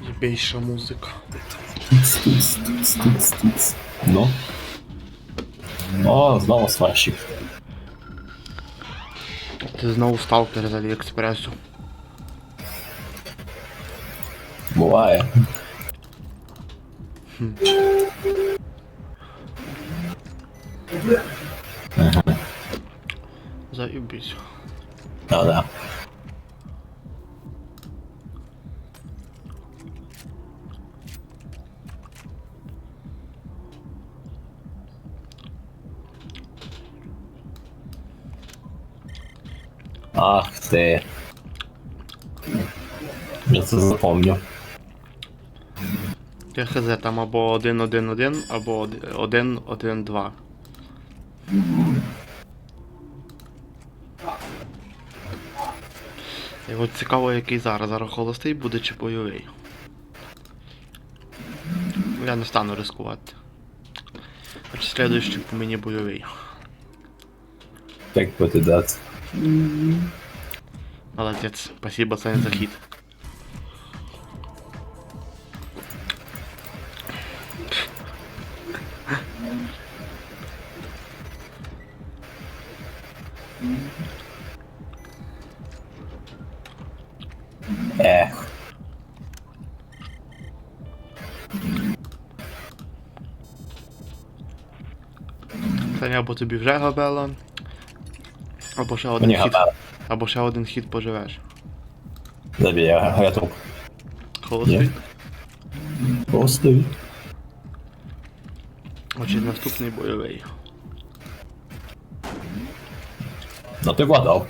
Єбейша музика. Ну. О, знову сварщик. Ти знову сталкер з Аліекспресу. Буває. Заєбісь. А, да. Ах ти. Я це запомню. Я хз там або 1-1-1, або 1-1-2. І от цікаво, який зараз. Зараз холостий буде чи бойовий. Я не стану рискувати. Значить, слідуючий по мені бойовий. Так бути дати. Молодець, спасибо Саня за хід. Саня, або тобі вже габела, або ще один Мені хід. гадали. Або ще один хід поживеш. Забій, я, тут. Холостий. Ні. Просто. Отже, наступний бойовий. Ну ти вгадав.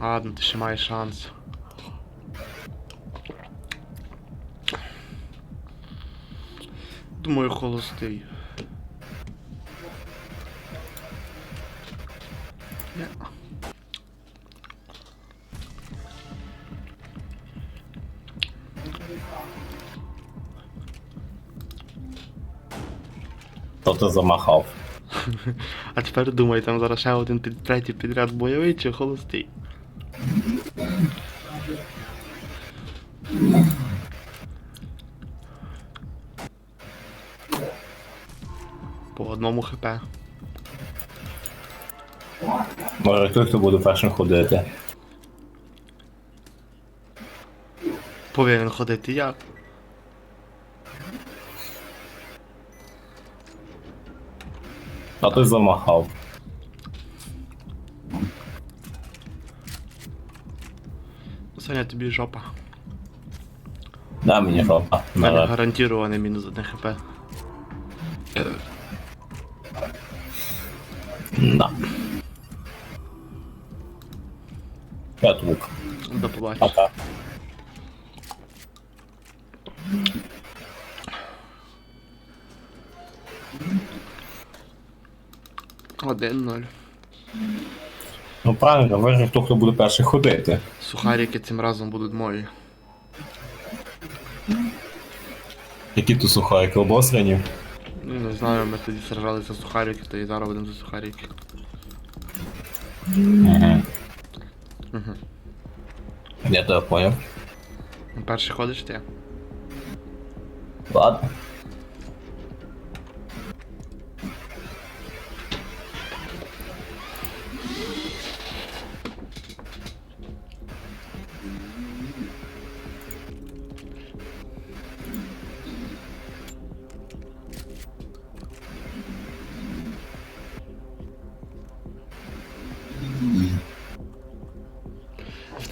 Ладно, ти ще маєш шанс. Думаю, холостий. То ти замахав. А тепер думай, там зараз ще один під третій підряд бойовий чи холостий. По одному хп. Може той, хто буде першим ходити. Повинен ходити я. А ти замахав. Саня, тобі жопа. Да, мені жопа. У мене Наразі. гарантірований мінус 1 хп. Да. Я тут. До побачення. Пока. Один ноль. Ну правильно, вижив хто, хто буде перший ходити. Сухарики цим разом будуть мої. Які тут сухарики обосрані? Ну, не знаю, ми тоді сражалися за сухарики, то і зараз будемо за сухарики. Угу. Угу. Я тебе поняв. Перший ходиш ти? Ладно.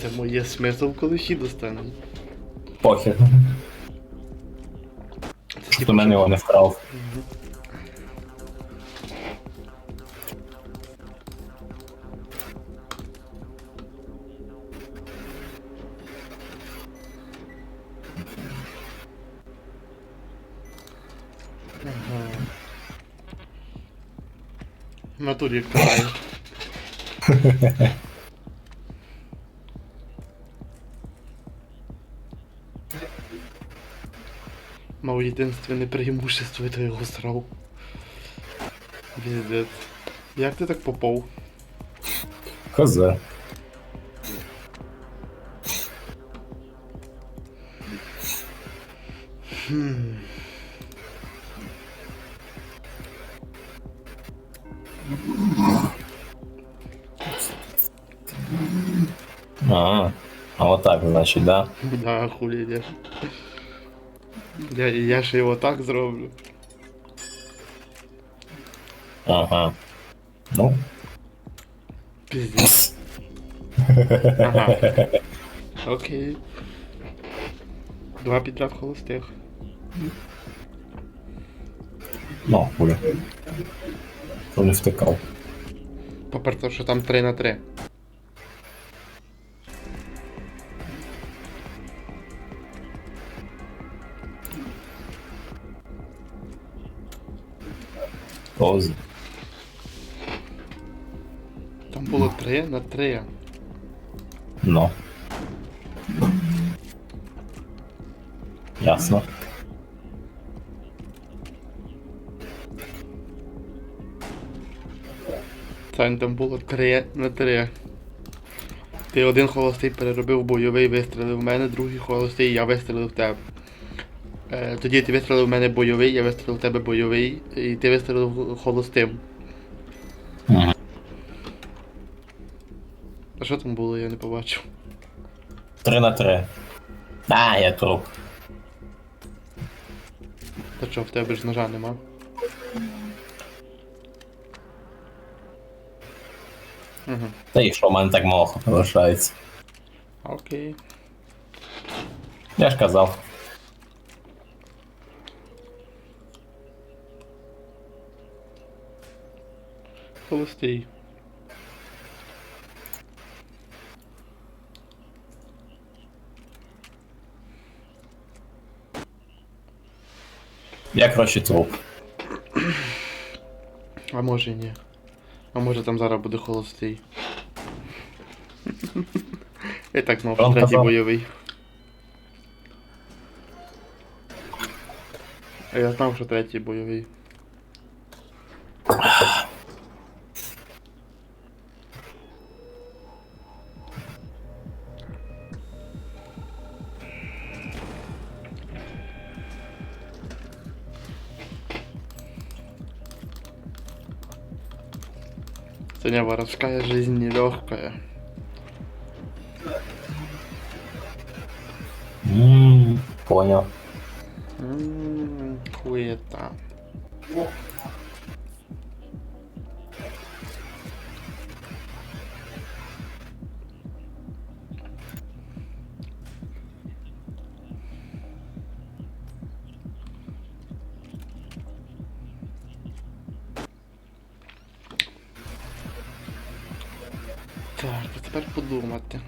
Це моє смисл, коли хід достане. Похер. Це Хто мене його не вкрав. Натурі як Мав єдинственне преимущество, это його срав. Пиздец. Як ти так попав? Хз. А, а вот так, значит, да? Да, йдеш. Я, я ще його так зроблю. Ага. Ну, Піздець. Ага. Окей. Два підряд холостих. ну, хуля. Що не втикав. Попри те, що там 3 на 3. Поз. Там було 3 на 3. Ну. Ясно. Сань, там було 3 на 3. Ти один холостий переробив бойовий, вистрілив в мене, другий холостий, я вистрілив в тебе. Е, тоді ти вистрілив в мене бойовий, я вистрілив в тебе бойовий, і ти вистрілив холостим. Угу. А що там було, я не побачив. Три на три. А, я труп. Та що, в тебе ж ножа нема? Угу. Та і що, в мене так мало залишається. Окей. Я ж казав. Холостий. Я, коротше, труп. А може і ні. А може там зараз буде холостий. Я так знав, що Вам третій казав. бойовий. А я знав, що третій бойовий. Сегодня воровская жизнь нелегкая. Ммм, понял. Ммм, хуета. Так, а тепер подумати.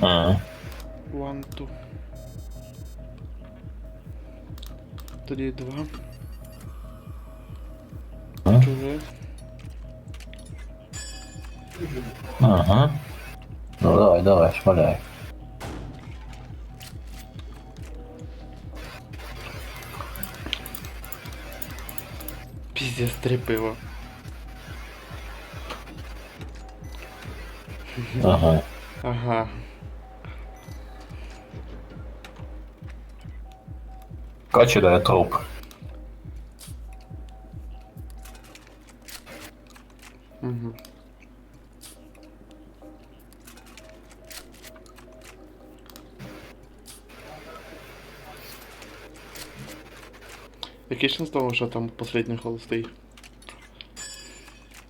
Ага. One, two. Тоді два. Ага. Чужих. Ага. Ну давай, давай, шмаляй. Пиздец, три пива. Ага. Ага. Короче, да, я труп. Який шанс того, що там последній холостий?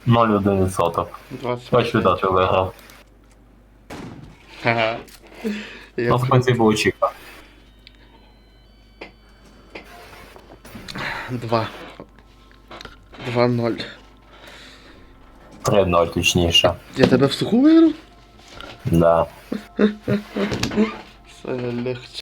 0,1%. 20. Бачу, да, ти виграв. Ха-ха. Я Ну, в кінці Чіка. Два. Два ноль. 3-0 точніше. Я тебе в суху виграв? Да. Це легче.